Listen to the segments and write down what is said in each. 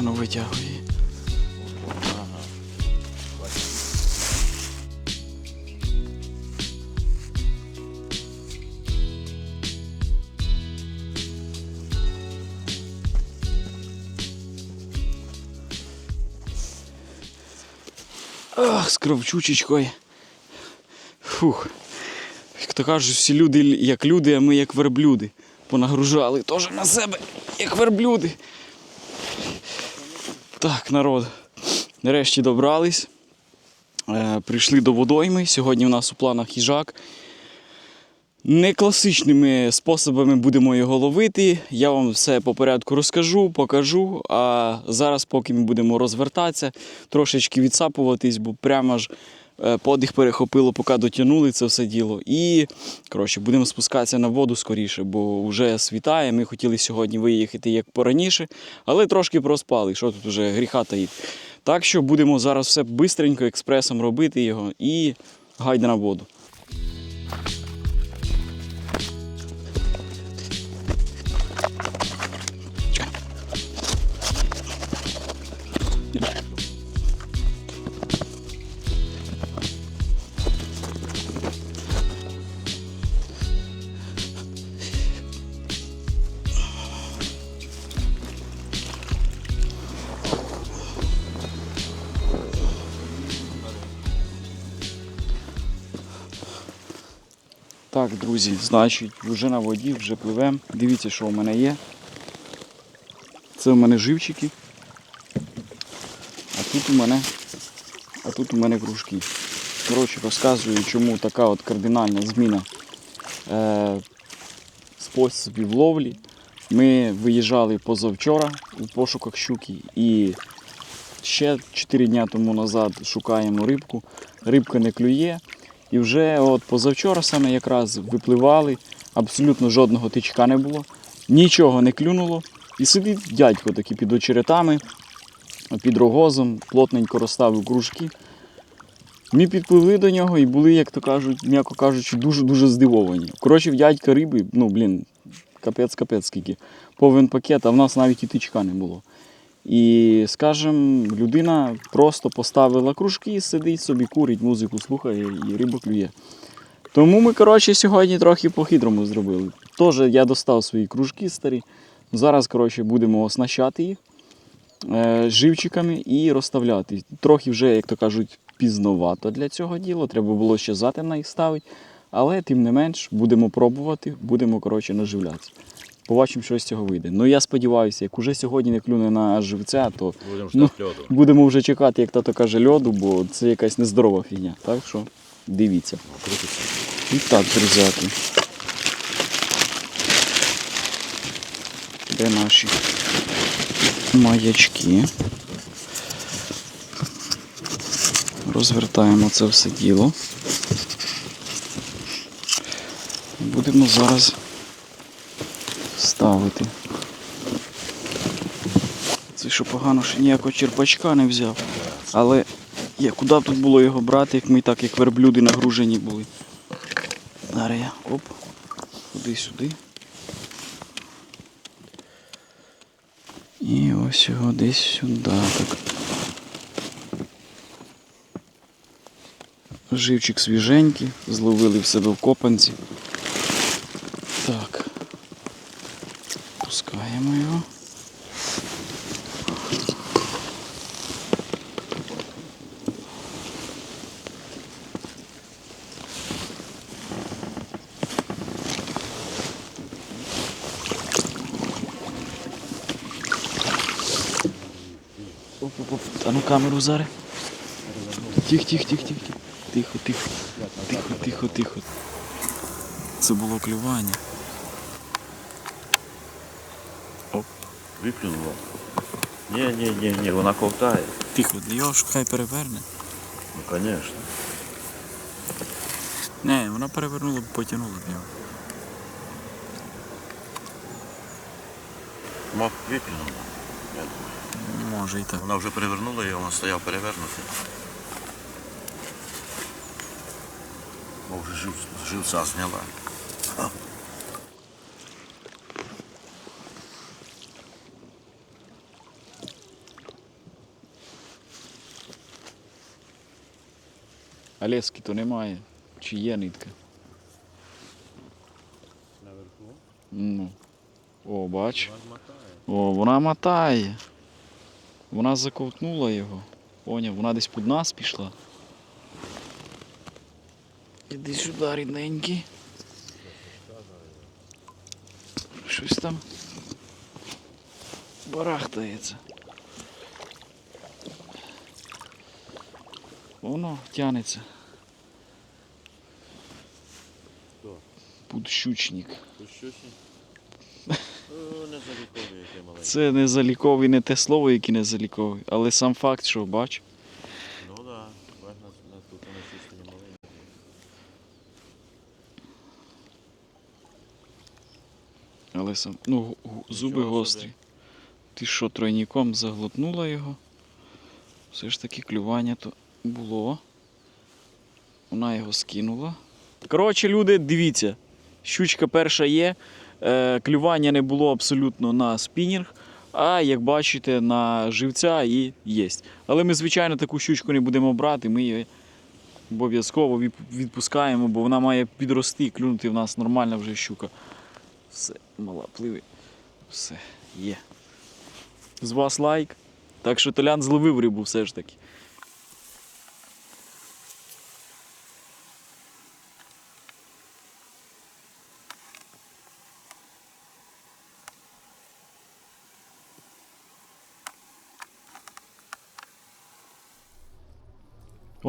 А ну витягуй. Ах, з кровчучечкою. Фух. Як то кажуть, всі люди як люди, а ми як верблюди. Понагружали теж на себе, як верблюди. Так, народ. Нарешті добрались. Е, прийшли до водойми. Сьогодні у нас у планах їжак. Не класичними способами будемо його ловити. Я вам все по порядку розкажу, покажу. А зараз, поки ми будемо розвертатися, трошечки відсапуватись, бо прямо ж подих перехопило, поки дотягнули це все діло. І коротше, будемо спускатися на воду скоріше, бо вже світає. Ми хотіли сьогодні виїхати як пораніше, але трошки проспали. Що тут вже гріха таїть. Так що будемо зараз все бистренько, експресом робити його і гайда на воду. Друзі, значить, вже на воді, вже пливемо. Дивіться, що у мене є. Це у мене живчики. А тут у мене, а тут у мене кружки. Коротше, розказую, чому така от кардинальна зміна е, способів ловлі. Ми виїжджали позавчора у пошуках щуки і ще 4 дні тому назад шукаємо рибку. Рибка не клює. І вже от позавчора саме якраз випливали, абсолютно жодного тичка не було, нічого не клюнуло. І сидить дядько такий під очеретами, під рогозом, плотненько розставив кружки. Ми підпливли до нього і були, як то кажуть, м'яко кажучи, дуже-дуже здивовані. Коротше, в дядька риби, ну блін, капець-капець скільки. Повен пакет, а в нас навіть і тичка не було. І, скажем, людина просто поставила кружки, сидить собі, курить, музику слухає і рибу клює. Тому ми, коротше, сьогодні трохи по-хитрому зробили. Теж я достав свої кружки старі. Зараз, коротше, будемо оснащати їх е, живчиками і розставляти. Трохи вже, як то кажуть, пізновато для цього діла. Треба було ще затемно їх ставити. Але тим не менш будемо пробувати, будемо коротше, наживлятися. Побачимо, що з цього вийде. Ну я сподіваюся, як уже сьогодні не клюне на живця, то Будемо Ну. льоду. будемо вже чекати, як тато каже, льоду, бо це якась нездорова фігня. Так що дивіться. І так, друзяки. Де наші маячки? Розвертаємо це все діло. Будемо зараз ставити. Це що погано, що ніякого черпачка не взяв. Але я куди б тут було його брати, як ми так, як верблюди нагружені були. Зараз я оп, туди сюди. І ось його десь сюди. Так. Живчик свіженький, зловили в себе в копанці. Так. Пускаємо його. Оп, оп, оп. А ну камеру зараз. Тихо, тихо, тихо, тихо. Тихо, тихо. Тихо, тихо, тихо. Це було клювання. Виплюнуло. Ні, ні, ні, ні, вона ковтає. Тихо, його ж хай переверне. Ну, звісно. Не, вона перевернула б, потягнула б його. Мав виплюнула може і так. Вона вже перевернула його, він стояв перевернути. Бо вже жив, живця зняла. А лески то немає. Чи є нитка? Наверху? Ну. О, бач. О, вона мотає. Вона заковтнула його. Поняв, вона десь під нас пішла. Іди сюди, рідненький. Щось там барахтається. Воно тянеться. Хто? Подщучник. Тут щось? О, не заліковий, який маленький. Це не заліковий, не те слово, яке не заліковий, але сам факт, що бач. Ну так, да. бач, на, на, тут на чистині маленький. Але сам. Ну, зуби Нічого гострі. собі. Ти що, тройніком заглотнула його? Все ж таки клювання то було. Вона його скинула. Коротше, люди, дивіться. Щучка перша є. Е, клювання не було абсолютно на спінінг, а як бачите, на живця і є. Але ми, звичайно, таку щучку не будемо брати. Ми її обов'язково відпускаємо, бо вона має підрости клюнути в нас нормальна вже щука. Все, мала пливе. Все, є. З вас лайк. Так що Толян зловив рибу все ж таки.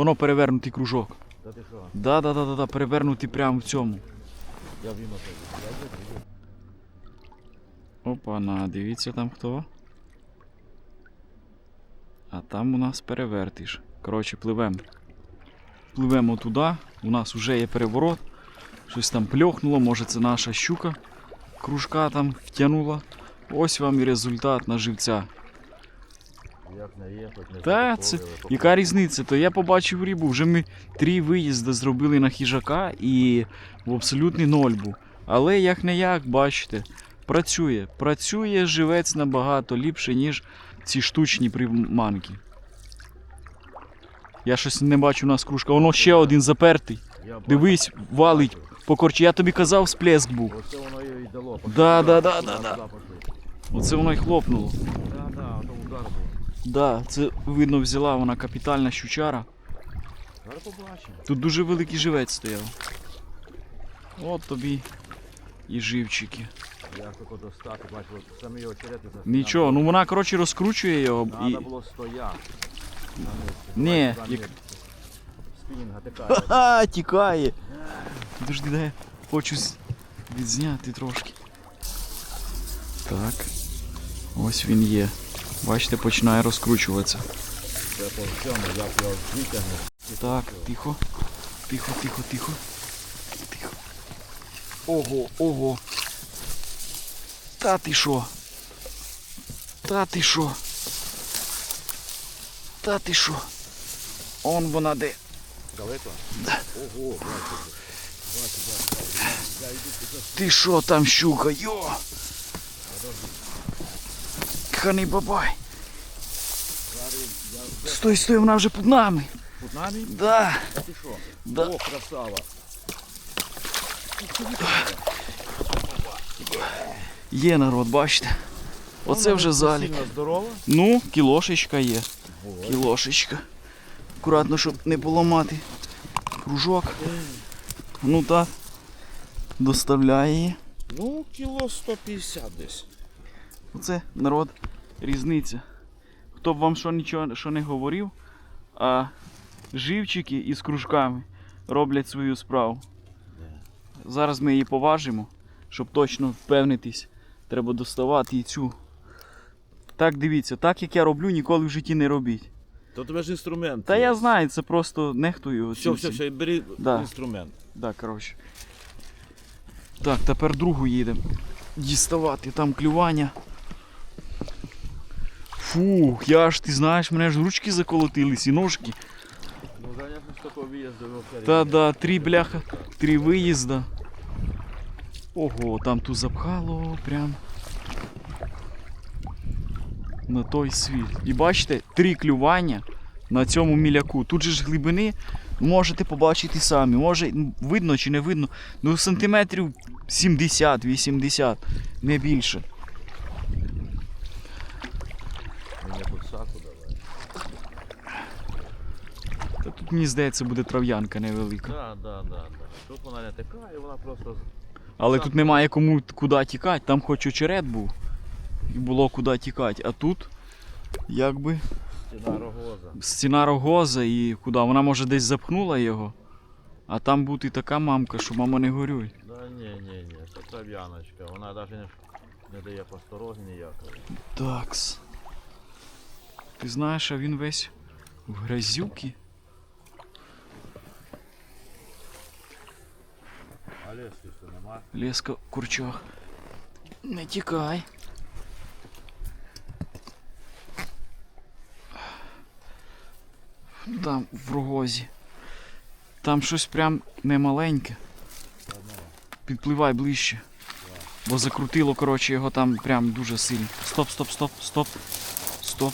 Воно перевернутий кружок. Та ти що? Да, да, да, да, да, перевернутий прямо в цьому. Я віно. Опа, на, дивіться там хто. А там у нас перевертиш. Коротше, пливемо. Пливемо туди. У нас вже є переворот. Щось там пльохнуло, може це наша щука. Кружка там втягнула. Ось вам і результат на живця. Як не є, хоч не Та, це яка різниця? То я побачив рибу. Вже ми три виїзди зробили на хижака і в абсолютний ноль був. Але як не як, бачите, працює. Працює живець набагато ліпше, ніж ці штучні приманки. Я щось не бачу у нас кружка. Воно ще один запертий. Дивись, валить по корчі. Я тобі казав, сплеск був. Оце воно і дало. Да, да, да, да, да. Оце воно й хлопнуло. Да, да, то удар був. Да, це видно взяла вона капітальна щучара. Тут дуже великий живець стояв. От тобі і живчики. Нічого, ну вона, коротше, розкручує його. І... Було стояти. Ні, як... Спінінга така. Ха-ха, тікає. Подожди, дай хочу відзняти трошки. Так. Ось він є. Бачите, починає розкручуватися. Так, тихо. Тихо, тихо, тихо. Тихо. Ого, ого. Та ти що? Та ти що? Та ти що? Он вона де. Далеко? Ого, Ти що там щука? Йо! Ханий бабай. Стой, стой, вона вже під нами. Тут нами? Да, А ти що? да. О, красава. Є народ, бачите. Оце вже залік. Ну, кілошечка є. Кілошечка. Акуратно, щоб не поламати кружок. Ну так. Доставляє її. Ну, кіло 150 десь. Оце народ різниця. Хто б вам що нічого що не говорив, а живчики із кружками роблять свою справу. Зараз ми її поважимо, щоб точно впевнитись. Треба доставати і цю. Так дивіться, так як я роблю, ніколи в житті не робіть. То тебе ж інструмент. Та є. я знаю, це просто нехтую. Все, все, все, бери Да. інструмент. Да, коротше. Так, тепер другу їдемо. Діставати, там клювання. Фух, я ж ти знаєш, мене ж ручки заколотились і ножки. Ну, звісно, з такого виїзду Та да, три бляха, три виїзда. Ого, там ту запхало прям. На той світ. І бачите, три клювання на цьому міляку. Тут же ж глибини Можете побачити самі. Може, видно чи не видно. Ну, сантиметрів 70-80, не більше. Мені тут саку давай. Та тут, мені здається, буде трав'янка невелика. Да, да, да. Тут вона не текає, вона просто Але Так. тут немає кому куди тікати. Там хоч очерет був. І було куди тікати. А тут якби стіна рогоза. стіна рогоза і куди? Вона може десь запхнула його. А там буде така мамка, що мама не горюй. Да ні, ні, ні, це трав'яночка. Вона навіть не, не дає постороги ніякої. Такс. Ти знаєш, а він весь в грязюки. А лески що? Леска. Не тікай. Там в рогозі. Там щось прям немаленьке. Підпливай ближче. Бо закрутило, коротше, його там прям дуже сильно. Стоп, стоп, стоп, стоп. Стоп.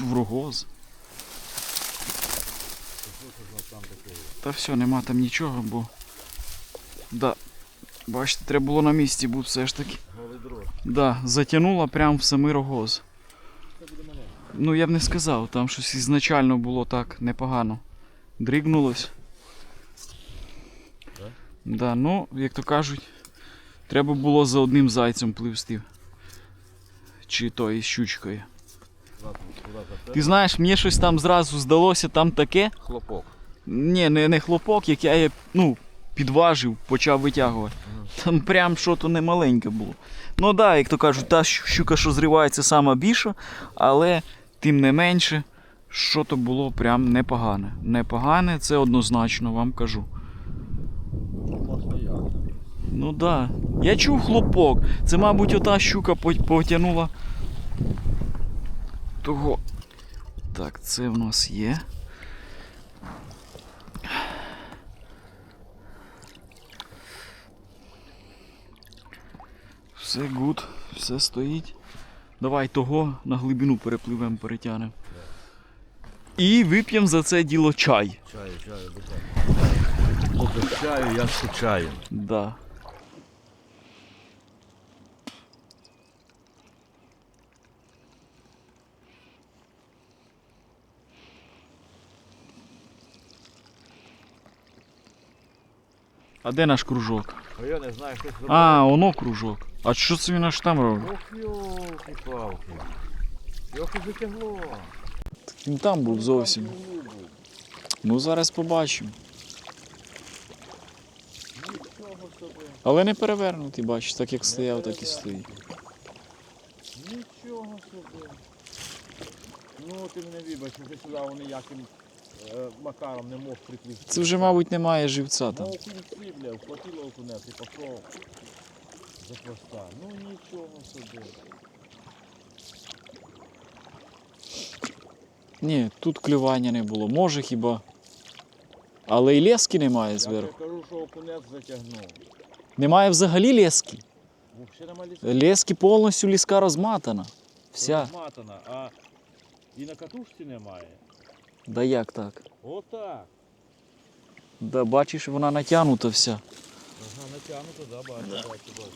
В рогоз. Та все, нема там нічого, бо. Да. Бачите, треба було на місці бути все ж таки. Да, затягнуло прямо в самий рогоз. Ну я б не сказав, там щось ізначально було так непогано. Дригнулось. Да? Ну, як то кажуть, треба було за одним зайцем пливсти. Чи то із щучкою. Ти знаєш, мені щось там зразу здалося там таке. Хлопок. Ні, не, не хлопок, як я ну, підважив, почав витягувати. Там прям що то немаленьке було. Ну так, да, як то кажуть, та щука, що зривається, сама більша, але тим не менше, що то було прям непогане. Непогане, це однозначно вам кажу. Ну так. Да. Я чув хлопок. Це, мабуть, ота щука потягнула. Того. Так, це в нас є. Все гуд, все стоїть. Давай того на глибину перепливемо, перетягнемо. І вип'ємо за це діло чай. Чаю, чаю, буквально. Поки чаю, я скучаю. Да. А де наш кружок? А я не знаю, що зробити. А, воно кружок. А що це він аж там робить? Ох, йолки-палки. Йохи затягло. Він там був зовсім. Ну зараз побачимо. Але не перевернутий, бачиш, так як стояв, так і стоїть. Нічого собі. Ну, ти мене вибач, вже сюди вони яким макаром не мог приплисти. Це вже, мабуть, немає живця там. Ну, окунці, бля, вхватило окунець і пішов за хвоста. Ну, нічого собі. Ні, тут клювання не було. Може хіба. Але і лески немає зверху. тобі кажу, що окунець затягнув. Немає взагалі лески. Лески повністю ліска розматана. Вся. Розматана, а і на катушці немає. Да як так? Отак. Да бачиш, вона натягнута вся. Ага, натягнуто, да, бачу, бачу, бачу.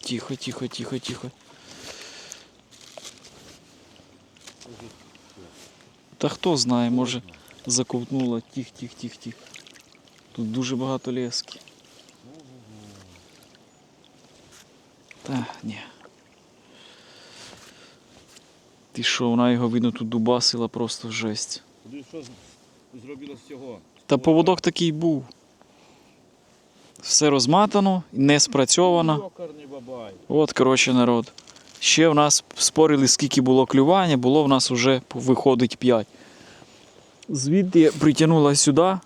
Тихо, тихо, тихо, тихо. Та хто знає, може заковтнула. Тих, тих, тих, тих. Тут дуже багато лески. Та, ні. Ти що, вона його видно тут дубасила просто жесть. Куди що зробило з цього? Та поводок такий був. Все розматано, не спрацьовано. От, коротше, народ. Ще в нас спорили, скільки було клювання, було в нас вже виходить 5. Звідти притягнула сюди,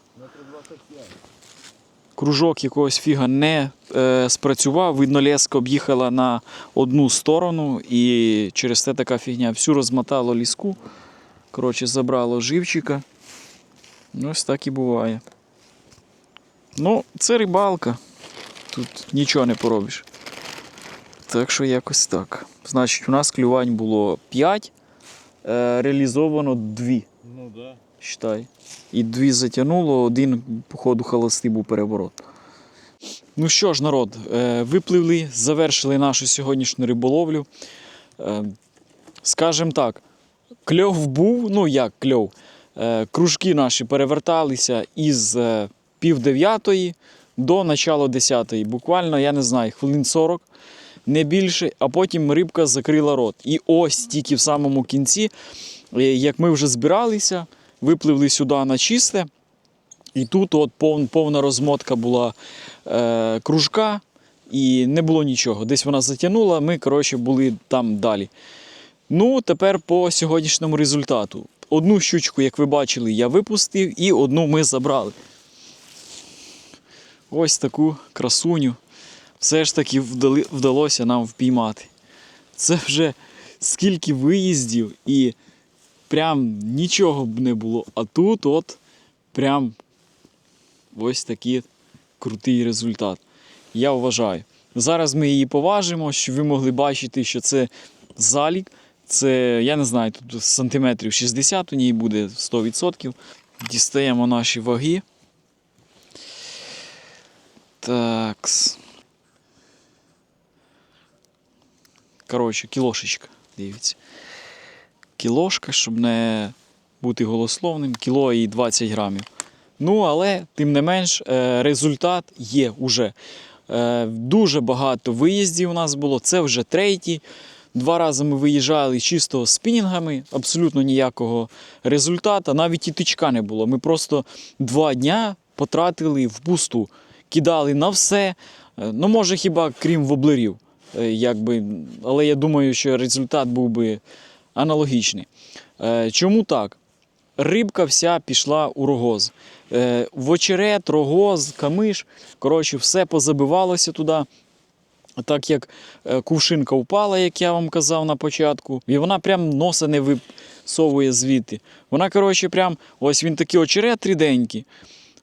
кружок якогось фіга не е, спрацював. Видно, леска об'їхала на одну сторону і через це така фігня. Всю розмотало ліску. Коротше, забрало живчика. Ну, Ось так і буває. Ну, це рибалка. Тут нічого не поробиш. Так що якось так. Значить, у нас клювань було 5, е, реалізовано 2, Ну да. считай. І дві затягнуло, один, походу, холостий був переворот. Ну що ж, народ, е, випливли, завершили нашу сьогоднішню риболовлю. Е, Скажем так, кльов був, ну як кльов. Е, Кружки наші переверталися із е, пів дев'ятої до начала десятої. Буквально, я не знаю, хвилин 40, не більше, а потім рибка закрила рот. І ось тільки в самому кінці, е, як ми вже збиралися, випливли сюди на чисте. І тут от повна розмотка була е, кружка, і не було нічого. Десь вона затягнула, ми, коротше, були там далі. Ну, тепер по сьогоднішньому результату. Одну щучку, як ви бачили, я випустив, і одну ми забрали. Ось таку красуню. Все ж таки вдали, вдалося нам впіймати. Це вже скільки виїздів, і прям нічого б не було. А тут от прям ось такий крутий результат. Я вважаю. Зараз ми її поважимо, щоб ви могли бачити, що це залік. Це, я не знаю, тут сантиметрів 60 у ній буде 100%. Дістаємо наші ваги. Такс. Коротше, кілошечка, дивіться. Кілошка, щоб не бути голословним, кіло і 20 грамів. Ну, але тим не менш, е, результат є уже. Е, Дуже багато виїздів у нас було. Це вже третій. Два рази ми виїжджали чисто спінінгами, абсолютно ніякого результату. Навіть і тичка не було. Ми просто два дня потратили впусту, кидали на все. Е, Ну, може, хіба крім воблерів. Е, Якби, але я думаю, що результат був би аналогічний. Е, Чому так? Рибка вся пішла у рогоз. Е, В очерет, рогоз, камиш. Коротше, все позабивалося туди. Так як е, кувшинка впала, як я вам казав на початку, і вона прям носа не висовує звідти. Вона, коротше, прям ось він такий очерет ріденький.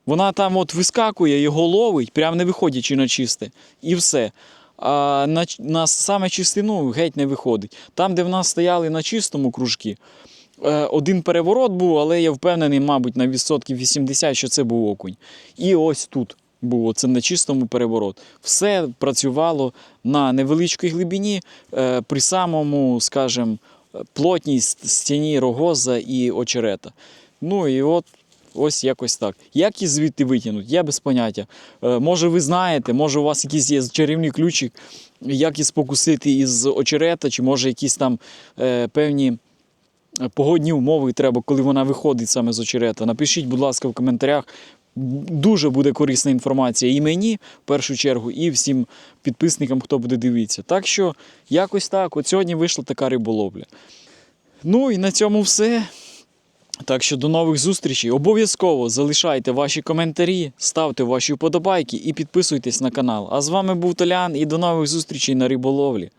Вона там от вискакує, його ловить, прям не виходячи на чисте. І все. А на, на саме чистину геть не виходить. Там, де в нас стояли на чистому кружки, е, один переворот був, але я впевнений, мабуть, на відсотків 80, що це був окунь. І ось тут був оце на чистому переворот. Все працювало на невеличкій глибині, е, при самому, скажімо, плотній стіні рогоза і очерета. Ну і от ось якось так. Як її звідти витягнути? Я без поняття. Е, Може, ви знаєте, може, у вас якийсь є чарівний ключик, як її спокусити із очерета, чи може якісь там е, певні погодні умови треба, коли вона виходить саме з очерета. Напишіть, будь ласка, в коментарях. Дуже буде корисна інформація і мені в першу чергу, і всім підписникам, хто буде дивитися. Так що, якось так. От сьогодні вийшла така риболовля. Ну і на цьому все. Так що до нових зустрічей. Обов'язково залишайте ваші коментарі, ставте ваші вподобайки і підписуйтесь на канал. А з вами був Толян і до нових зустрічей на риболовлі.